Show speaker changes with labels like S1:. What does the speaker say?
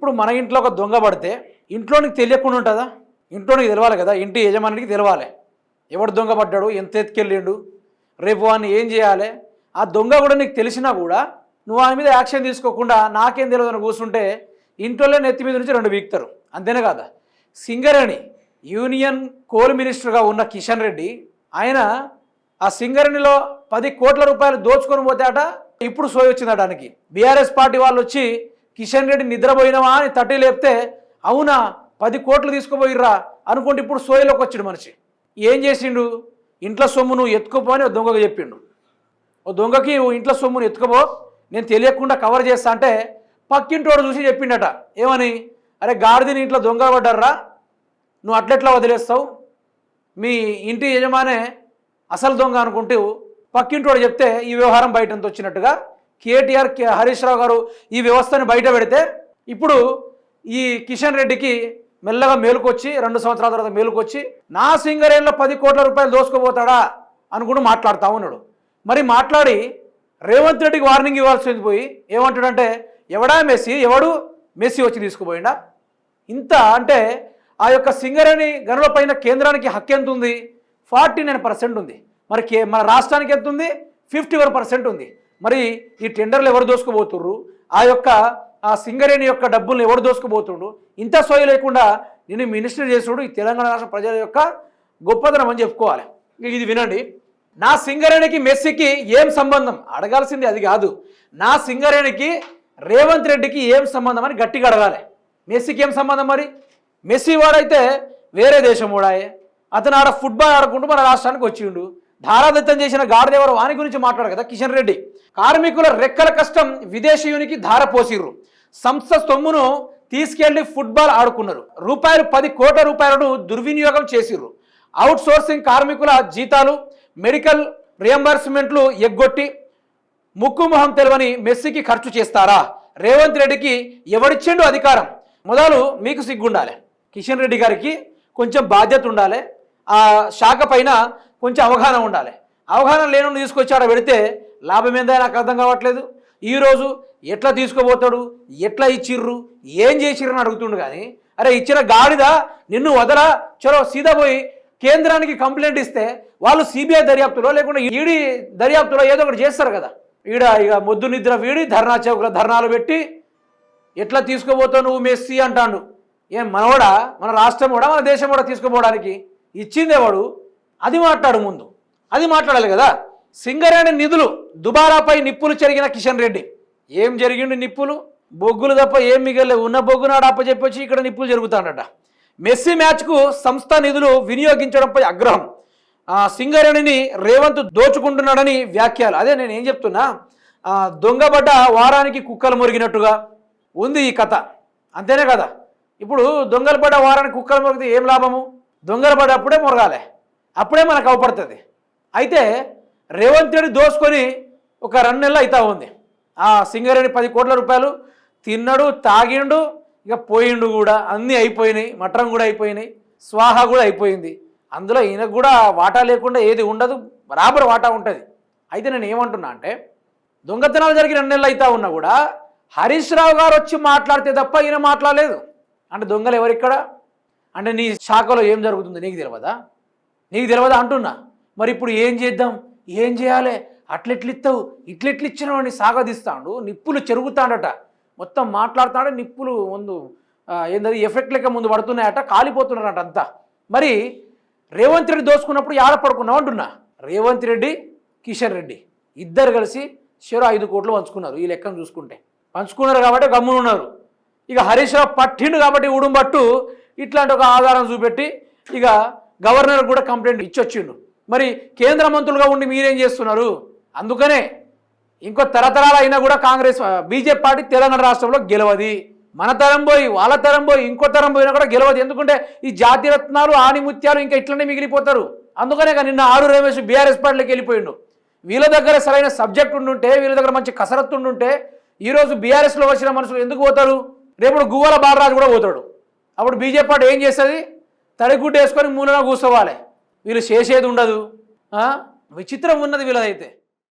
S1: ఇప్పుడు మన ఇంట్లో ఒక దొంగ పడితే ఇంట్లోనికి తెలియకుండా ఉంటుందా? ఇంట్లోనికి తెలవాలి కదా ఇంటి యజమానికి తెలవాలి. ఎవడు దొంగ పడ్డాడు ఎంత ఎత్తుకెళ్ళిండు రేపు వాడిని ఏం చేయాలి? ఆ దొంగ కూడా నీకు తెలిసినా కూడా నువ్వు ఆయన మీద యాక్షన్ తీసుకోకుండా నాకేం తెలియదు అని కూర్చుంటే ఇంట్లోనే నెత్తి మీద నుంచి రెండు వీక్తారు. అంతేనే కదా? సింగరేణి యూనియన్ కోల్ మినిస్టర్గా ఉన్న కిషన్ రెడ్డి ఆయన ఆ సింగరేణిలో పది కోట్ల రూపాయలు దోచుకొని పోతే అట ఇప్పుడు సోయి వచ్చిందట దానికి బీఆర్ఎస్ పార్టీ వాళ్ళు వచ్చి కిషన్ రెడ్డి నిద్రపోయినవా అని తట్టి లేపితే అవునా పది కోట్లు తీసుకుపోయిర్రా అనుకుంటే ఇప్పుడు సోయలోకి వచ్చాడు మనిషి. ఏం చేసిండు? ఇంట్లో సొమ్మును ఎత్తుకుపో అని ఓ దొంగకు చెప్పిండు. ఓ దొంగకి ఇంట్లో సొమ్మును ఎత్తుకుపో నేను తెలియకుండా కవర్ చేస్తా అంటే పక్కింటోడు చూసి చెప్పిండట. ఏమని? అరే గాడిదని ఇంట్లో దొంగ పడ్డారా నువ్వు అట్లెట్లా వదిలేస్తావు? మీ ఇంటి యజమానే అసలు దొంగ అనుకుంటూ పక్కింటోడు చెప్తే ఈ వ్యవహారం బయటంత వచ్చినట్టుగా కేటీఆర్ కే హరీష్ రావు గారు ఈ వ్యవస్థను బయట పెడితే ఇప్పుడు ఈ కిషన్ రెడ్డికి మెల్లగా మేలుకొచ్చి రెండు సంవత్సరాల తర్వాత మేలుకొచ్చి నా సింగరేణిలో పది కోట్ల రూపాయలు దోసుకోబోతాడా అనుకుంటూ మాట్లాడుతూ ఉన్నాడు. మరి మాట్లాడి రేవంత్ రెడ్డికి వార్నింగ్ ఇవ్వాల్సింది పోయి ఏమంటాడంటే ఎవడా మెస్సీ? ఎవడు మెస్సీ వచ్చి తీసుకుపోయిండా? ఇంత అంటే ఆ యొక్క సింగరేణి గనుల పైన కేంద్రానికి హక్కు ఎంత ఉంది ఫార్టీ నైన్ పర్సెంట్ ఉంది. మరి కే మన రాష్ట్రానికి ఎంత ఉంది ఫిఫ్టీ వన్ పర్సెంట్ ఉంది. మరి ఈ టెండర్లు ఎవరు దోసుకుపోతుర్రు? ఆ యొక్క ఆ సింగరేణి యొక్క డబ్బులను ఎవరు దోసుకుపోతుండు ఇంత సోయ లేకుండా నేను మినిస్టర్ చేసుడు ఈ తెలంగాణ రాష్ట్ర ప్రజల యొక్క గొప్పతనం అని చెప్పుకోవాలి. ఇది వినండి. నా సింగరేణికి మెస్సీకి ఏం సంబంధం? అడగాల్సింది అది కాదు. నా సింగరేణికి రేవంత్ రెడ్డికి ఏం సంబంధం అని గట్టిగా అడగాలి. మెస్సీకి ఏం సంబంధం మరి? మెస్సీ వాడైతే వేరే దేశం వాడాయే అతను ఆడ ఫుట్బాల్ ఆడుకుంటూ మన రాష్ట్రానికి వచ్చిండు. ధారాదత్తం చేసిన గాడిదేవర వాని గురించి మాట్లాడు కదా కిషన్ రెడ్డి. కార్మికుల రెక్కల కష్టం విదేశీయునికి ధార పోసిర్రు. సంస్థ సొమ్మును తీసుకెళ్ళి ఫుట్బాల్ ఆడుకున్నారు. రూపాయలు పది కోట్ల రూపాయలను దుర్వినియోగం చేసిర్రు. అవుట్ సోర్సింగ్ కార్మికుల జీతాలు మెడికల్ రియంబర్స్మెంట్లు ఎగ్గొట్టి ముక్కు మొహం తెలవని మెస్సీకి ఖర్చు చేస్తారా? రేవంత్ రెడ్డికి ఎవడిచ్చిండు అధికారం? మొదలు మీకు సిగ్గుండాలి. కిషన్ రెడ్డి గారికి కొంచెం బాధ్యత ఉండాలి. ఆ శాఖ పైన కొంచెం అవగాహన ఉండాలి. అవగాహన లేని తీసుకొచ్చి ఆడ పెడితే లాభం ఏందో నాకు అర్థం కావట్లేదు. ఈరోజు ఎట్లా తీసుకోబోతాడు ఎట్లా ఇచ్చిర్రు? ఏం చేసిర్రు అని అడుగుతుండు కానీ అరే ఇచ్చిన గాడిద నిన్ను వదరా చలో సీదా పోయి కేంద్రానికి కంప్లైంట్ ఇస్తే వాళ్ళు సిబిఐ దర్యాప్తులో లేకుండా ఈడీ దర్యాప్తులో ఏదో ఒకటి చేస్తారు కదా. ఈడ ఇక మొద్దు నిద్ర వీడి ధర్నా చౌక ధర్నాలు పెట్టి ఎట్లా తీసుకోబోతావు నువ్వు మెస్సీ అంటాడు. ఏం మనవాడా మన రాష్ట్రం కూడా మన దేశం కూడా తీసుకుపోవడానికి? ఇచ్చిందేవాడు అది మాట్లాడు ముందు. అది మాట్లాడాలి కదా? సింగరేణి నిధులు దుబారాపై నిప్పులు చెరిగిన కిషన్ రెడ్డి. ఏం జరిగిండు నిప్పులు? బొగ్గులు తప్ప ఏం మిగలే ఉన్న బొగ్గు నాడు అప్పచెప్పొచ్చి ఇక్కడ నిప్పులు జరుగుతాడట మెస్సీ మ్యాచ్కు సంస్థ నిధులు వినియోగించడంపై ఆగ్రహం. సింగరేణిని రేవంత్ దోచుకుంటున్నాడని వ్యాఖ్యలు. అదే నేను ఏం చెప్తున్నా? దొంగబడ్డ వారానికి కుక్కలు మురిగినట్టుగా ఉంది ఈ కథ. అంతేనే కదా? ఇప్పుడు దొంగలు పడ్డ వారానికి కుక్కలు మురిగితే ఏం లాభము? దొంగలు పడ్డప్పుడే మురగాలే. అప్పుడే మనకు అవపడుతుంది. అయితే రేవంత్ రెడ్డి దోసుకొని ఒక రెండు నెలలు అవుతా ఉంది. ఆ సింగరేణి పది కోట్ల రూపాయలు తిన్నాడు తాగిండు ఇక పోయిండు కూడా. అన్నీ అయిపోయినాయి మటన్ కూడా అయిపోయినాయి స్వాహ కూడా అయిపోయింది. అందులో ఈయనకు కూడా వాటా లేకుండా ఏది ఉండదు బరాబర్ వాటా ఉంటుంది. అయితే నేను ఏమంటున్నా అంటే దొంగతనాలు జరిగి రెండు నెలలు అవుతా ఉన్నా కూడా హరీష్ రావు గారు వచ్చి మాట్లాడితే తప్ప ఈయన మాట్లాడలేదు. అంటే దొంగలు ఎవరిక్కడ? అంటే నీ శాఖలో ఏం జరుగుతుంది నీకు తెలియదా? నీకు తెలియదా అంటున్నా. మరి ఇప్పుడు ఏం చేద్దాం? ఏం చేయాలి? అట్లెట్లిస్తావు ఇస్తావు ఇట్లెట్లు అని సాగదీస్తాడు నిప్పులు చెరుగుతాడట. మొత్తం మాట్లాడుతాడు నిప్పులు ముందు ఏంటది ఎఫెక్ట్ లెక్క ముందు పడుతున్నాయట కాలిపోతున్నారట అంతా. మరి రేవంత్ రెడ్డి దోసుకున్నప్పుడు యాడ పడుకున్నావు అంటున్నా. రేవంత్ రెడ్డి కిషన్ రెడ్డి ఇద్దరు కలిసి చెరు ఐదు కోట్లు పంచుకున్నారు ఈ లెక్కను చూసుకుంటే. పంచుకున్నారు కాబట్టి గమ్మునున్నారు. ఇక హరీష్ రావు పట్టిండు కాబట్టి ఉడుంబట్టు ఇట్లాంటి ఒక ఆధారం చూపెట్టి ఇక గవర్నర్ కూడా కంప్లైంట్ ఇచ్చొచ్చిండు. మరి కేంద్ర మంత్రులుగా ఉండి మీరేం చేస్తున్నారు? అందుకనే ఇంకో తరతరాలు అయినా కూడా కాంగ్రెస్ బీజేపీ పార్టీ తెలంగాణ రాష్ట్రంలో గెలవది. మన తరం పోయి వాళ్ళ తరం పోయి ఇంకో తరం పోయినా కూడా గెలవదు. ఎందుకంటే ఈ జాతి రత్నాలు ఆణిముత్యాలు ఇంకా ఇట్లనే మిగిలిపోతారు. అందుకనే నిన్న ఆరు రమేష్ బీఆర్ఎస్ పార్టీలోకి వెళ్ళిపోయిండు. వీళ్ళ దగ్గర సరైన సబ్జెక్ట్ ఉండుంటే వీళ్ళ దగ్గర మంచి కసరత్తు ఉండుంటే ఈరోజు బీఆర్ఎస్లో వచ్చిన మనుషులు ఎందుకు పోతారు? రేపు గువ్వల బాలరాజు కూడా పోతాడు. అప్పుడు బీజేపీ పార్టీ ఏం చేస్తుంది? తడిగుడ్డు వేసుకొని మూలన కూర్చోవాలి. వీళ్ళు చేసేది ఉండదు. విచిత్రం ఉన్నది వీళ్ళదైతే.